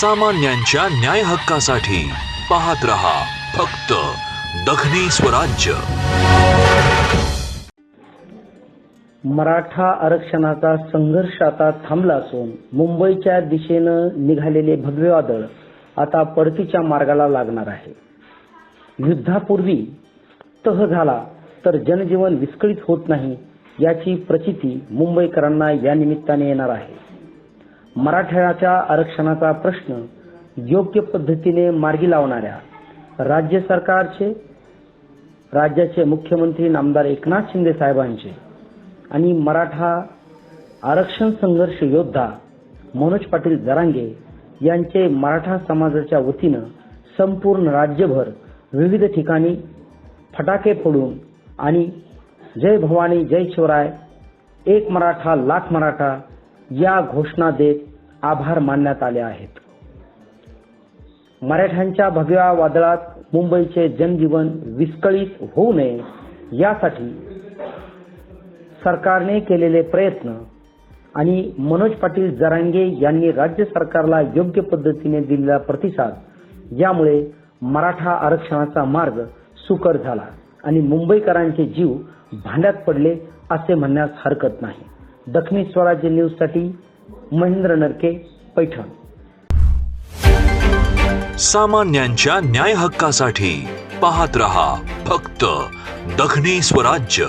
सामान्यांच्या न्याय हक्कासाठी पाहत रहा फक्त दखनी स्वराज्य. मराठा आरक्षणाचा संघर्ष आता थांबला असून मुंबईच्या दिशेनं निघालेले भगवे वादळ आता परतीच्या मार्गाला लागणार आहे. युद्धापूर्वी तह झाला तर जनजीवन विस्कळीत होत नाही याची प्रचिती मुंबईकरांना या निमित्ताने येणार आहे. मराठ्याच्या आरक्षणाचा प्रश्न योग्य पद्धतीने मार्गी लावणाऱ्या राज्य सरकारचे राज्याचे मुख्यमंत्री नामदार एकनाथ शिंदे साहेबांचे आणि मराठा आरक्षण संघर्ष योद्धा मनोज पाटील जरांगे यांचे मराठा समाजाच्या वतीनं संपूर्ण राज्यभर विविध ठिकाणी फटाके फोडून आणि जय भवानी जय शिवराय एक मराठा लाख मराठा या घोषणा देत आभार मानण्यात आले आहेत. मराठ्यांच्या भगव्या वादळात मुंबईचे जनजीवन विस्कळीत होऊ नये यासाठी सरकारने केलेले प्रयत्न आणि मनोज पाटील जरांगे यांनी राज्य सरकारला योग्य पद्धतीने दिलेला प्रतिसाद यामुळे मराठा आरक्षणाचा मार्ग सुकर झाला आणि मुंबईकरांचे जीव भांड्यात पडले असे म्हणण्यास हरकत नाही. दखनी स्वराज्य न्यूजसाठी महेंद्र नरके पैठण. सामान्यांच्या न्याय हक्कासाठी पाहत रहा फक्त दखनी स्वराज्य.